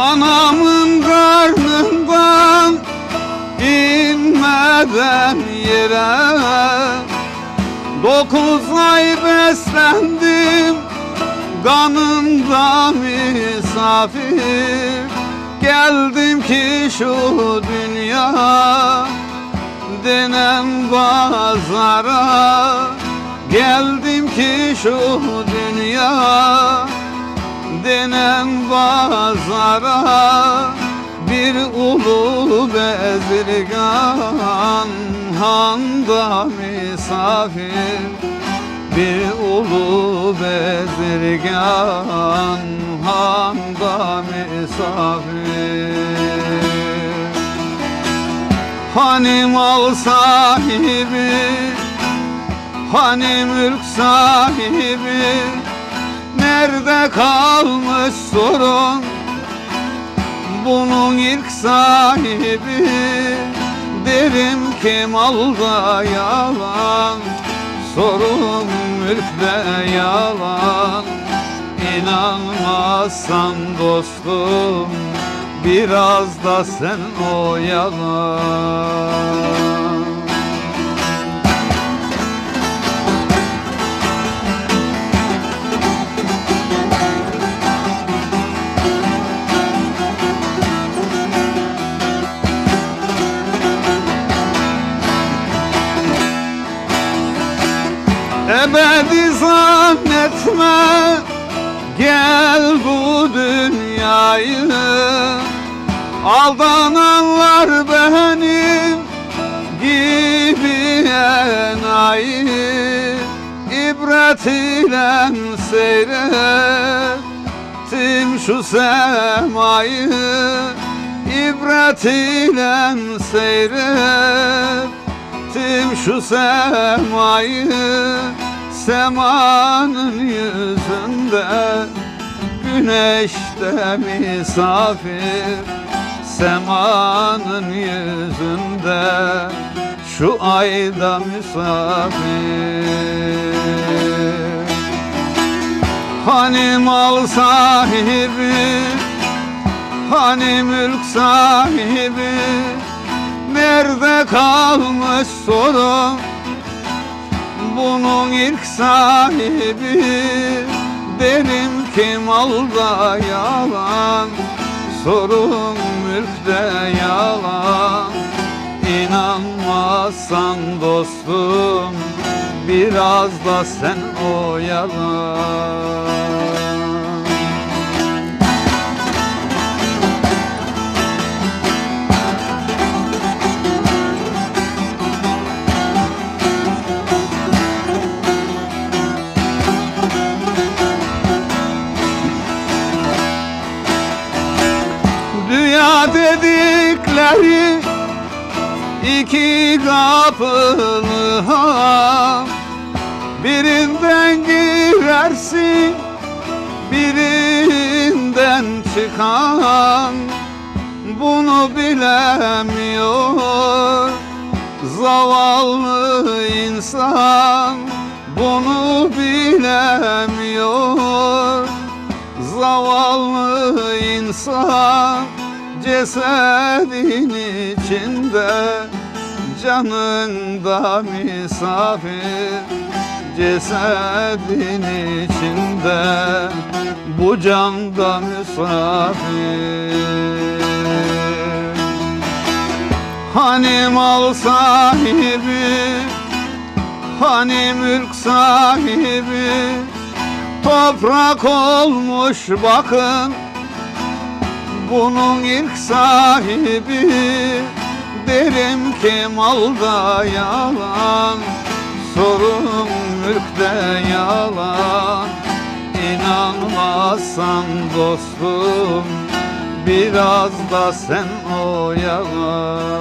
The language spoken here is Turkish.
Anamın karnından inmeden yere. Dokuz ay beslendim kanında misafir. Geldim ki şu dünya denen pazara. Geldim ki şu dünya Denen pazara Bir ulu bezirgan Handa misafir. Bir ulu bezirgan handa misafir. Hani mal sahibi Hani mülk sahibi Nerede kalmış sorun? Bunun ilk sahibi Derim ki malda yalan? Sorun mülkte yalan. İnanmazsan dostum Biraz da sen oyalan Ebedi zannetme Gel bu dünyayı. Aldananlar benim gibi enayi. İbret ile seyrettim şu semayı. İbret ile seyrettim şu semayı Semanın yüzünde Güneşte misafir. Semanın yüzünde Şu ayda misafir. Hani mal sahibi Hani mülk sahibi Nerede kalmış sorun bunun ilk sahibi Derim ki malda yalan? Sorun mülkte yalan. İnanmazsan dostum Biraz da sen oyalan Dedikleri iki kapılı ham Birinden girersin birinden çıkan. Bunu bilemiyor zavallı insan. Bunu bilemiyor zavallı insan cesedin içinde canında misafir. Cesedin içinde bu canda misafir. Hani mal sahibi Hani mülk sahibi Toprak olmuş bakın Bunun ilk sahibi Derim ki malda yalan Sorun mülkte yalan. İnanmazsan dostum Biraz da sen oyalan